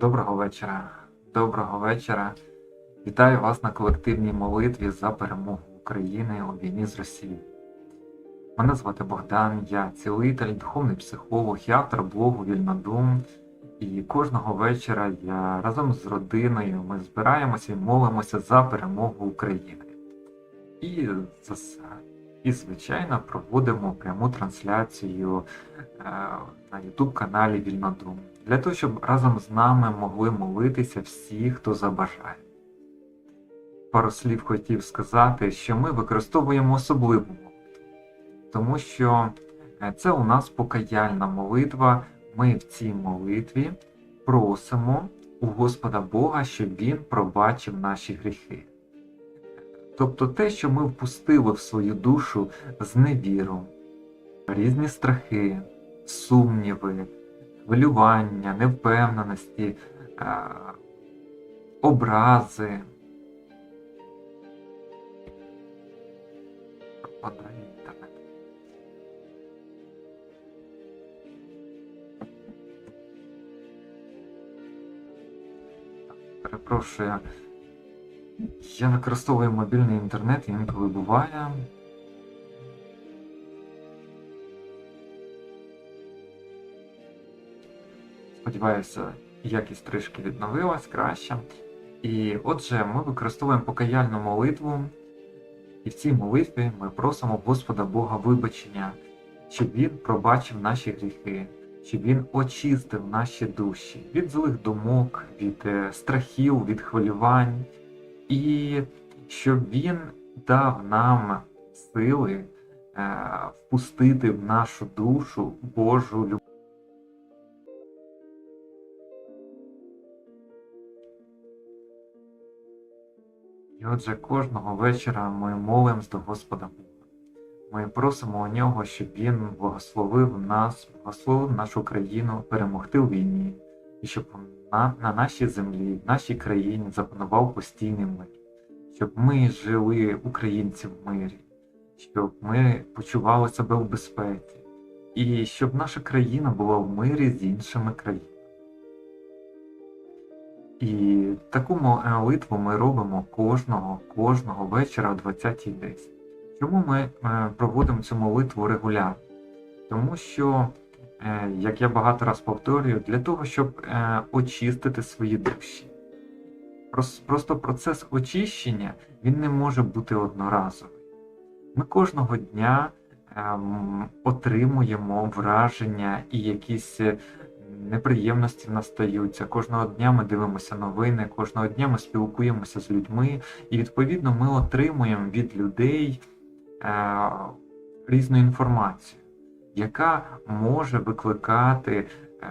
Доброго вечора. Доброго вечора. Вітаю вас на колективній молитві за перемогу України у війні з Росією. Мене звати Богдан, я цілитель, духовний психолог і автор блогу Вільнодум. І кожного вечора я разом з родиною ми збираємося і молимося за перемогу України. І, зас- і звичайно, проводимо пряму трансляцію е, на YouTube каналі Вільнодум для того, щоб разом з нами могли молитися всі, хто забажає. Пару слів хотів сказати, що ми використовуємо особливу молитву, тому що е, це у нас покаяльна молитва. Ми в цій молитві просимо у Господа Бога, щоб Він пробачив наші гріхи. Тобто те, що ми впустили в свою душу з невіру, різні страхи, сумніви, хвилювання, невпевненості, е, образи. Перепрошую. Я використовую мобільний інтернет, інколи буває. Сподіваюся, якість трішки відновилась краще. І отже, ми використовуємо покаяльну молитву, і в цій молитві ми просимо Господа Бога вибачення, щоб Він пробачив наші гріхи, щоб Він очистив наші душі від злих думок, від е, страхів, від хвилювань, і щоб Він дав нам сили е, впустити в нашу душу Божу любов. І отже, кожного вечора ми молимось до Господа Бога. Ми просимо у нього, щоб Він благословив нас, благословив нашу країну перемогти у війні, і щоб на, на нашій землі, в нашій країні запанував постійний мир, щоб ми жили українці в мирі, щоб ми почували себе в безпеці, і щоб наша країна була в мирі з іншими країнами. І таку молитву ми робимо кожного, кожного вечора о 20.10. Чому ми е, проводимо цю молитву регулярно? Тому що, е, як я багато раз повторюю, для того, щоб е, очистити свої душі. Просто процес очищення він не може бути одноразовий. Ми кожного дня ем, отримуємо враження і якісь е, неприємності настаються. Кожного дня ми дивимося новини, кожного дня ми спілкуємося з людьми, і відповідно ми отримуємо від людей е, різну інформацію, яка може викликати е,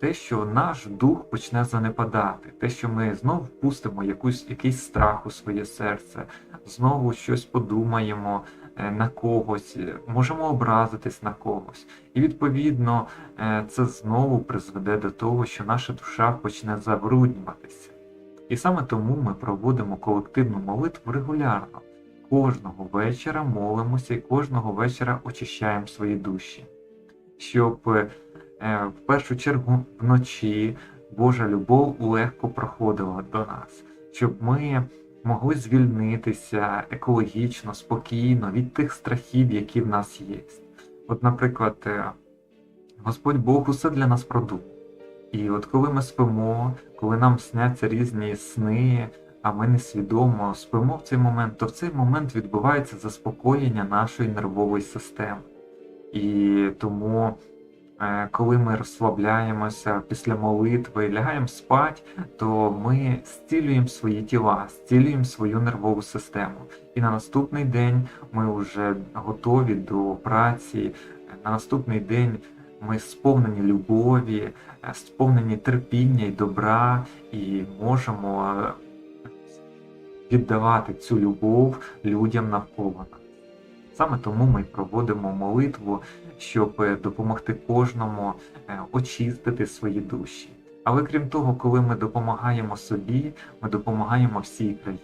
те, що наш дух почне занепадати, те, що ми знову впустимо якусь, якийсь страх у своє серце, знову щось подумаємо е, на когось, е, можемо образитись на когось. І відповідно це знову призведе до того, що наша душа почне забруднюватися. І саме тому ми проводимо колективну молитву регулярно. Кожного вечора молимося і кожного вечора очищаємо свої душі, щоб е, в першу чергу вночі Божа любов легко проходила до нас, щоб ми могли звільнитися екологічно, спокійно від тих страхів, які в нас є. От, наприклад, е, Господь Бог усе для нас продумав. І от коли ми спимо, коли нам сняться різні сни, а ми несвідомо спимо в цей момент, то в цей момент відбувається заспокоєння нашої нервової системи. І тому, е, коли ми розслабляємося після молитви, лягаємо спати, то ми зцілюємо свої тіла, зцілюємо свою нервову систему. І на наступний день ми вже готові до праці. На наступний день ми сповнені любові, сповнені терпіння і добра, і можемо віддавати цю любов людям навколо нас. Саме тому ми проводимо молитву, щоб е, допомогти кожному е, очистити свої душі. Але крім того, коли ми допомагаємо собі, ми допомагаємо всій країні.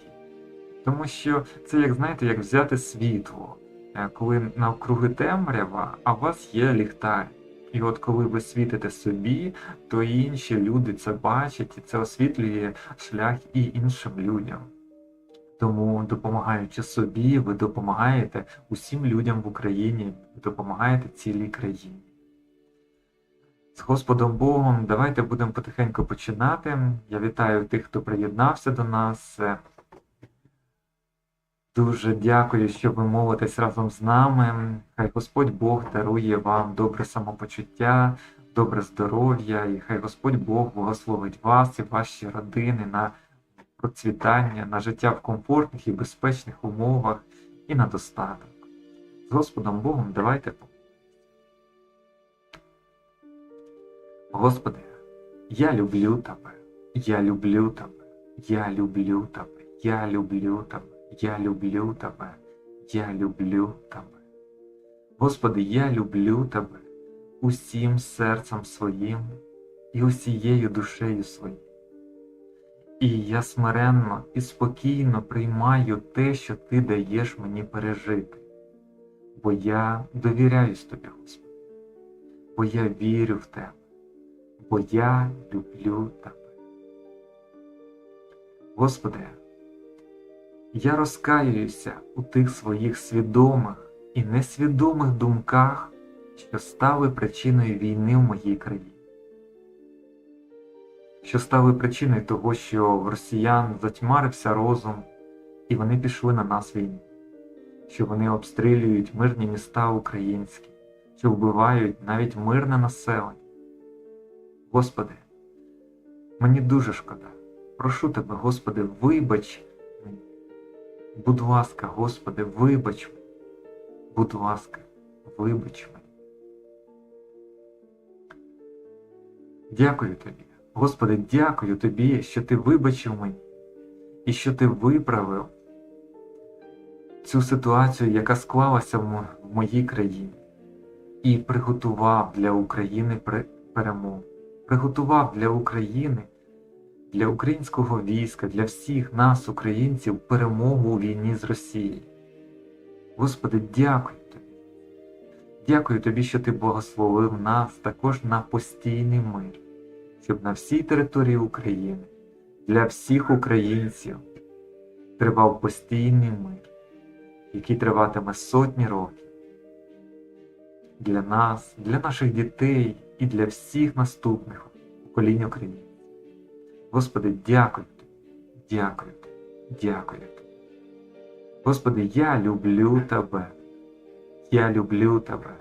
Тому що це, як знаєте, як взяти світло, Е, коли навкруги темрява, а у вас є ліхтар. І от коли ви світите собі, то інші люди це бачать, і це освітлює шлях і іншим людям. Тому, допомагаючи собі, ви допомагаєте усім людям в Україні, допомагаєте цілій країні. З Господом Богом, давайте будемо потихеньку починати. Я вітаю тих, хто приєднався до нас. Дуже дякую, що ви молитесь разом з нами. Хай Господь Бог дарує вам добре самопочуття, добре здоров'я, і хай Господь Бог благословить вас і ваші родини на процвітання, на життя в комфортних і безпечних умовах і на достаток. З Господом Богом давайте. Господи, я люблю Тебе, я люблю Тебе, я люблю Тебе, я люблю Тебе, я люблю Тебе, я люблю Тебе. Господи, я люблю Тебе усім серцем своїм і усією душею своєю. І я смиренно і спокійно приймаю те, що Ти даєш мені пережити, бо я довіряюсь Тобі, Господи, бо я вірю в Тебе, бо я люблю Тебе. Господи, я розкаююся у тих своїх свідомих і несвідомих думках, що стали причиною війни в моїй країні що стали причиною того, що в росіян затьмарився розум, і вони пішли на нас війну, що вони обстрілюють мирні міста українські, що вбивають навіть мирне населення. Господи, мені дуже шкода. Прошу тебе, Господи, вибач. Будь ласка, Господи, вибач. Будь ласка, вибач мені. Дякую тобі. Господи, дякую Тобі, що Ти вибачив мені і що Ти виправив цю ситуацію, яка склалася в моїй країні, і приготував для України перемогу, приготував для України, для українського війська, для всіх нас, українців, перемогу у війні з Росією. Господи, дякую Тобі. Дякую Тобі, що Ти благословив нас також на постійний мир щоб на всій території України для всіх українців тривав постійний мир, який триватиме сотні років. Для нас, для наших дітей і для всіх наступних поколінь України. Господи, дякую Тобі, дякую Тобі, дякую Тобі. Господи, я люблю Тебе, я люблю Тебе,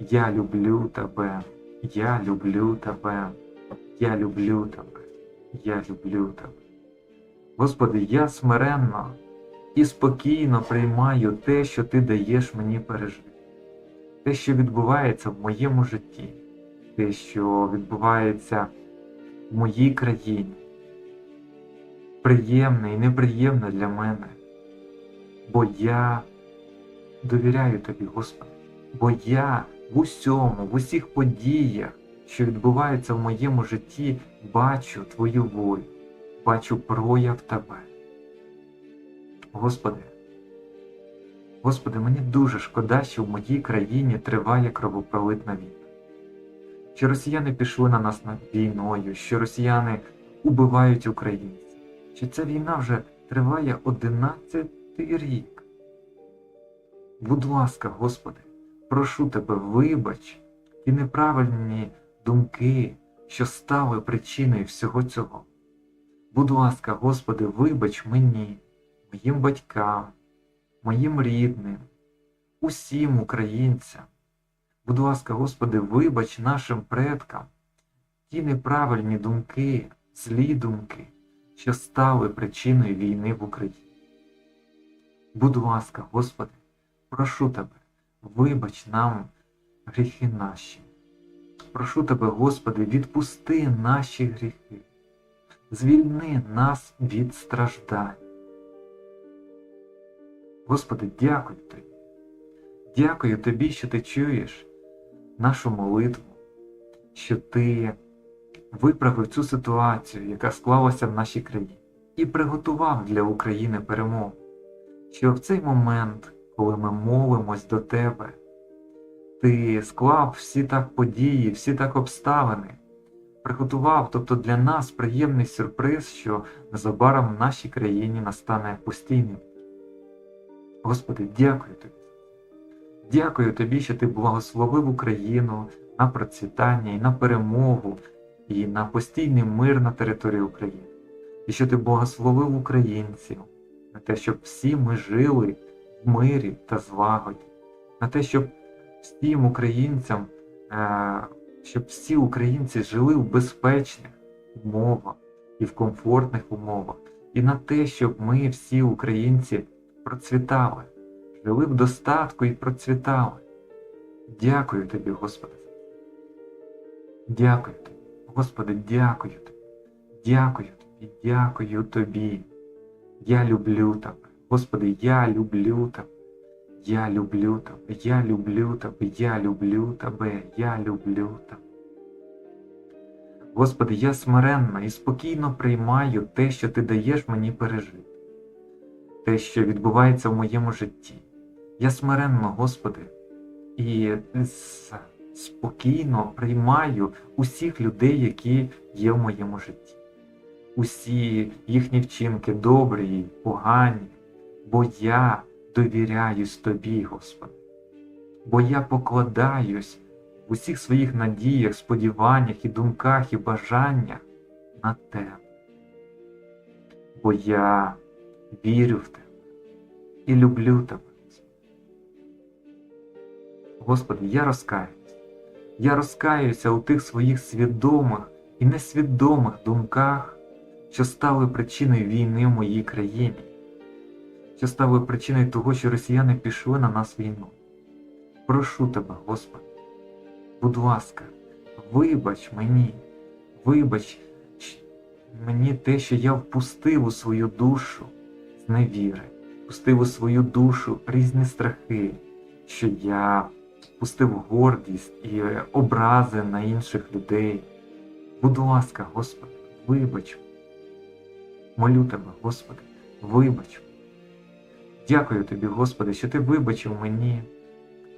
я люблю Тебе, я люблю Тебе. Я люблю тебе, я люблю тебе. Господи, я смиренно і спокійно приймаю те, що Ти даєш мені пережити, те, що відбувається в моєму житті, те, що відбувається в моїй країні. Приємне і неприємне для мене, бо я довіряю Тобі, Господи, бо я в усьому, в усіх подіях що відбувається в моєму житті, бачу Твою волю, бачу прояв Тебе. Господи, Господи, мені дуже шкода, що в моїй країні триває кровопролитна війна. Що росіяни пішли на нас над війною, що росіяни убивають українців, що ця війна вже триває 11 рік. Будь ласка, Господи, прошу Тебе, вибач і неправильні думки, що стали причиною всього цього. Будь ласка, Господи, вибач мені, моїм батькам, моїм рідним, усім українцям. Будь ласка, Господи, вибач нашим предкам ті неправильні думки, злі думки, що стали причиною війни в Україні. Будь ласка, Господи, прошу Тебе, вибач нам гріхи наші. Прошу тебе, Господи, відпусти наші гріхи, звільни нас від страждань. Господи, дякую Тобі. Дякую Тобі, що Ти чуєш нашу молитву, що Ти виправив цю ситуацію, яка склалася в нашій країні, і приготував для України перемогу, що в цей момент, коли ми молимось до Тебе, Ти склав всі так події, всі так обставини, приготував, тобто для нас приємний сюрприз, що незабаром в нашій країні настане постійний. Господи, дякую тобі. Дякую тобі, що ти благословив Україну на процвітання і на перемогу, і на постійний мир на території України. І що ти благословив українців на те, щоб всі ми жили в мирі та злагоді, на те, щоб всім українцям, е, щоб всі українці жили в безпечних умовах і в комфортних умовах, і на те, щоб ми всі українці процвітали, жили в достатку і процвітали. Дякую тобі, Господи. Дякую тобі, Господи, дякую тобі. Дякую тобі, дякую тобі. Я люблю тебе. Господи, я люблю тебе. Я люблю тебе, я люблю тебе, я люблю тебе, я люблю тебе. Господи, я смиренно і спокійно приймаю те, що Ти даєш мені пережити, те, що відбувається в моєму житті. Я смиренно, Господи, і спокійно приймаю усіх людей, які є в моєму житті. Усі їхні вчинки добрі, погані, бо я довіряюсь Тобі, Господи. Бо я покладаюсь в усіх своїх надіях, сподіваннях і думках і бажаннях на Тебе. Бо я вірю в Тебе і люблю Тебе. Господи, я розкаюсь. Я розкаюся у тих своїх свідомих і несвідомих думках, що стали причиною війни в моїй країні, що стали причиною того, що росіяни пішли на нас війну. Прошу тебе, Господи, будь ласка, вибач мені, вибач мені те, що я впустив у свою душу з невіри, впустив у свою душу різні страхи, що я впустив гордість і образи на інших людей. Будь ласка, Господи, вибач. Молю тебе, Господи, вибач. Дякую тобі, Господи, що ти вибачив мені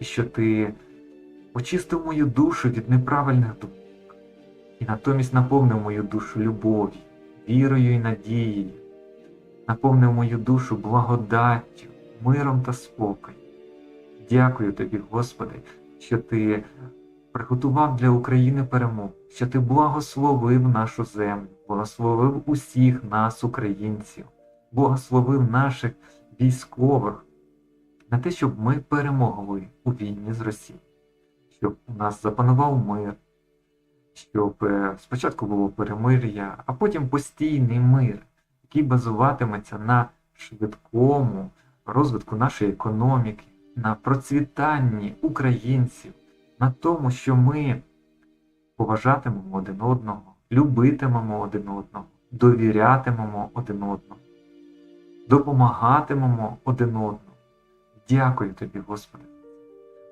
і що ти очистив мою душу від неправильних думок. І натомість наповнив мою душу любов'ю, вірою і надією, наповнив мою душу благодаттю, миром та спокоєм. Дякую тобі, Господи, що ти приготував для України перемогу, що ти благословив нашу землю, благословив усіх нас, українців, благословив наших військових на те, щоб ми перемогли у війні з Росією, щоб у нас запанував мир, щоб е, спочатку було перемир'я, а потім постійний мир, який базуватиметься на швидкому розвитку нашої економіки, на процвітанні українців, на тому, що ми поважатимемо один одного, любитимемо один одного, довірятимемо один одному, допомагатимемо один одному. Дякую тобі, Господи.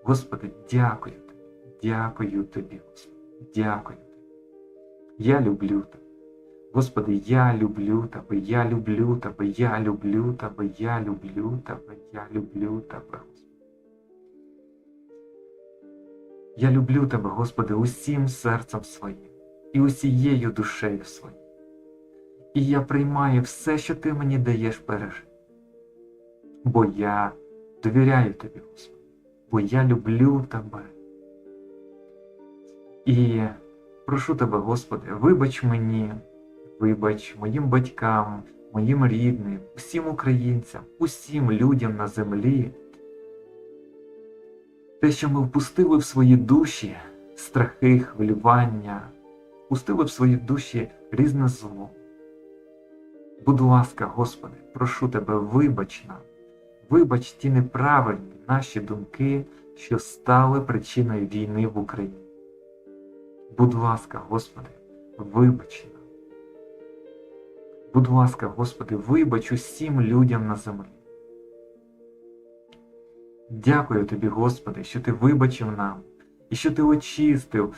Господи, дякую тобі, дякую тобі, Господи, дякую тобі. Я люблю тебе. Господи, я люблю тебе, я люблю тебе, я люблю тебе, я люблю тебе, я люблю тебе, Господи. Я люблю тебе, Господи, усім серцем своїм і усією душею своєю. І я приймаю все, що ти мені даєш пережити. Бо я довіряю тобі, Господи, бо я люблю тебе. І прошу тебе, Господи, вибач мені, вибач моїм батькам, моїм рідним, усім українцям, усім людям на землі. Те, що ми впустили в свої душі страхи, хвилювання, впустили в свої душі різне зло. Будь ласка, Господи, прошу тебе, вибач нам, вибач ті неправильні наші думки, що стали причиною війни в Україні. Будь ласка, Господи, вибач нам. Будь ласка, Господи, вибач усім людям на землі. Дякую тобі, Господи, що ти вибачив нам і що ти очистив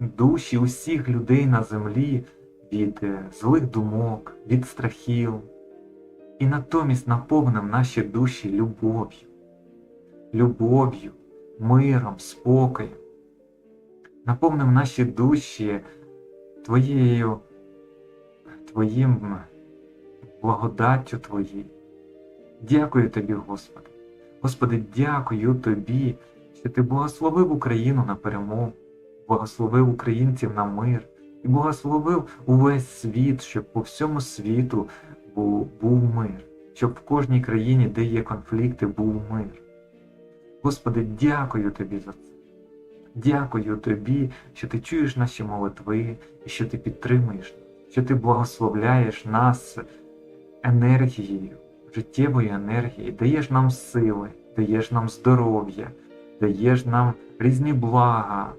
душі усіх людей на землі від е, злих думок, від страхів, і натомість наповнив наші душі любов'ю, любов'ю, миром, спокоєм. Наповнив наші душі Твоєю, Твоїм благодаттю Твоєю. Дякую Тобі, Господи. Господи, дякую Тобі, що Ти благословив Україну на перемогу, благословив українців на мир і благословив увесь світ, щоб по всьому світу був, був мир, щоб в кожній країні, де є конфлікти, був мир. Господи, дякую Тобі за це. Дякую Тобі, що Ти чуєш наші молитви і що Ти підтримуєш нас, що Ти благословляєш нас енергією, життєвою енергією, даєш нам сили, даєш нам здоров'я, даєш нам різні блага,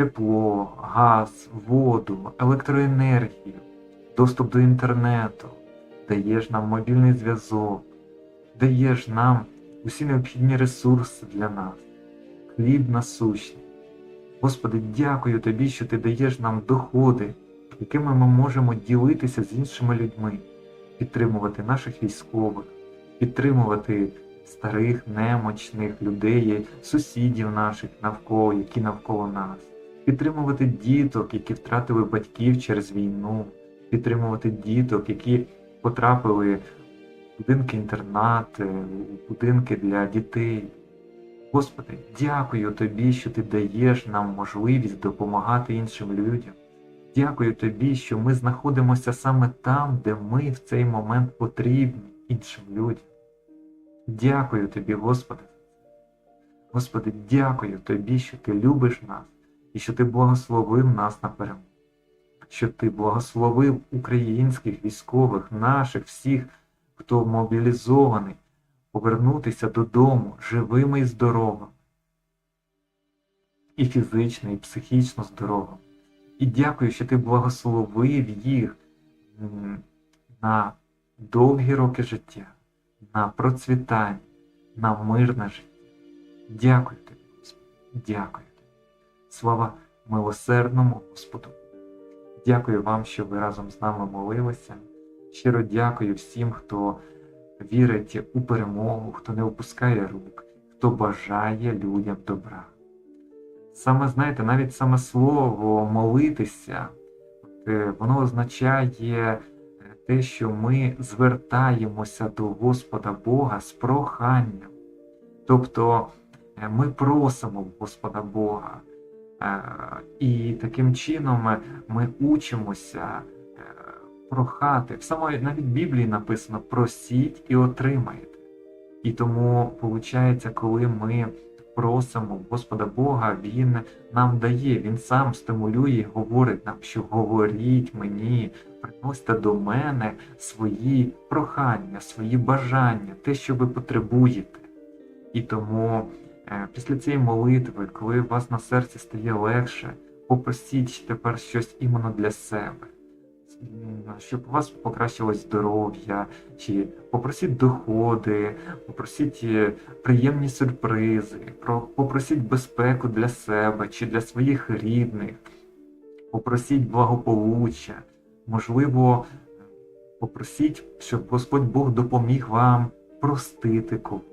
тепло, газ, воду, електроенергію, доступ до інтернету, даєш нам мобільний зв'язок, даєш нам усі необхідні ресурси для нас, хліб насущний. Господи, дякую Тобі, що Ти даєш нам доходи, якими ми можемо ділитися з іншими людьми, підтримувати наших військових, підтримувати старих, немочних людей, сусідів наших навколо, які навколо нас, підтримувати діток, які втратили батьків через війну, підтримувати діток, які потрапили в будинки інтернати, у будинки для дітей. Господи, дякую Тобі, що Ти даєш нам можливість допомагати іншим людям. Дякую Тобі, що ми знаходимося саме там, де ми в цей момент потрібні іншим людям. Дякую Тобі, Господи. Господи, дякую Тобі, що Ти любиш нас і що Ти благословив нас на перемогу, що Ти благословив українських військових, наших всіх, хто мобілізований, повернутися додому живими і здоровими, і фізично, і психічно здоровими. І дякую, що ти благословив їх на довгі роки життя, на процвітання, на мирне життя. Дякую тобі, Господи, дякую. Слава милосердному Господу. Дякую вам, що ви разом з нами молилися. Щиро дякую всім, хто вірить у перемогу, хто не опускає рук, хто бажає людям добра. Саме знаєте, навіть саме слово молитися, е, воно означає те, що ми звертаємося до Господа Бога з проханням. Тобто е, ми просимо Господа Бога. Е, І таким чином ми учимося е, прохати. В самої навіть Біблії написано просіть і отримаєте. І тому, виходить, коли ми просимо Господа Бога, Він нам дає, Він сам стимулює і говорить нам, що говоріть мені, приносьте до мене свої прохання, свої бажання, те, що ви потребуєте. І тому після цієї молитви, коли у вас на серці стає легше, попросіть тепер щось іменно для себе. Щоб у вас покращилось здоров'я, чи попросіть доходи, попросіть е, приємні сюрпризи, попросіть безпеку для себе чи для своїх рідних, попросіть благополуччя, можливо, попросіть, щоб Господь Бог допоміг вам простити когось.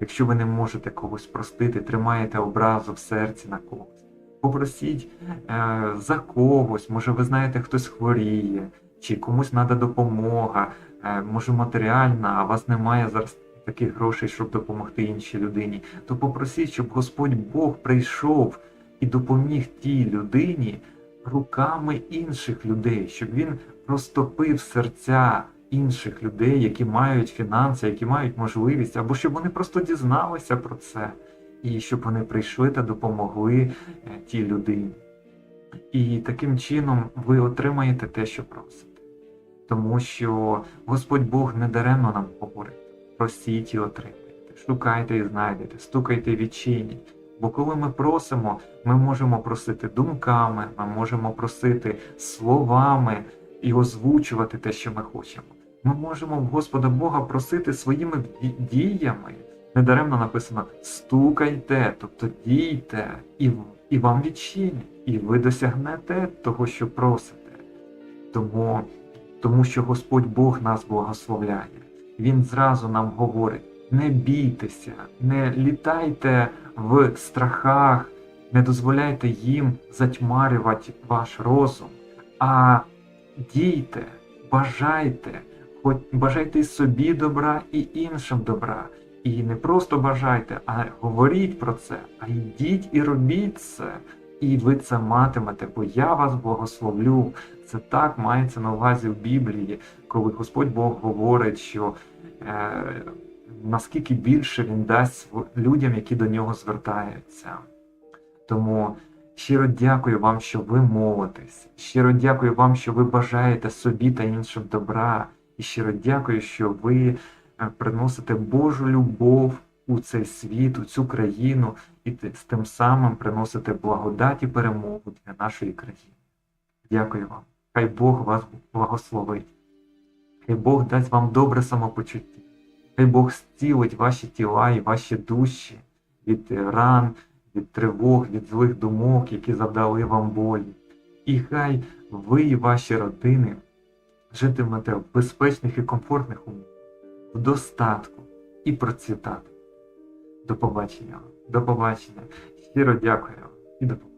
Якщо ви не можете когось простити, тримаєте образу в серці на когось. Попросіть е, за когось, може ви знаєте, хтось хворіє, чи комусь треба допомога, е, може матеріальна, а у вас немає зараз таких грошей, щоб допомогти іншій людині, то попросіть, щоб Господь Бог прийшов і допоміг тій людині руками інших людей, щоб він розтопив серця інших людей, які мають фінанси, які мають можливість, або щоб вони просто дізналися про це, і щоб вони прийшли та допомогли е, тій людині. І таким чином ви отримаєте те, що просите. Тому що Господь Бог не даремно нам говорить: просіть і отримайте, шукайте і знайдете, стукайте і відчиніть. Бо коли ми просимо, ми можемо просити думками, ми можемо просити словами і озвучувати те, що ми хочемо. Ми можемо в Господа Бога просити своїми діями. Недаремно написано стукайте, тобто дійте, і, і вам відчинять, і ви досягнете того, що просите. Тому, тому що Господь Бог нас благословляє. Він зразу нам говорить: не бійтеся, не літайте в страхах, не дозволяйте їм затьмарювати ваш розум, а дійте, бажайте, бажайте собі добра і іншим добра. І не просто бажайте, а говоріть про це, а йдіть і робіть це. І ви це матимете, бо я вас благословлю. Це так мається на увазі в Біблії, коли Господь Бог говорить, що е, наскільки більше Він дасть людям, які до нього звертаються. Тому щиро дякую вам, що ви молитесь. Щиро дякую вам, що ви бажаєте собі та іншим добра. І щиро дякую, що ви е, приносите Божу любов у цей світ, у цю країну, і з тим самим приносите благодать і перемогу для нашої країни. Дякую вам. Хай Бог вас благословить. Хай Бог дасть вам добре самопочуття. Хай Бог зцілить ваші тіла і ваші душі від ран, від тривог, від злих думок, які завдали вам болі. І хай ви і ваші родини житимете в безпечних і комфортних умовах, в достатку і процвітати. До побачення. До побачення. Щиро дякую і до побачення.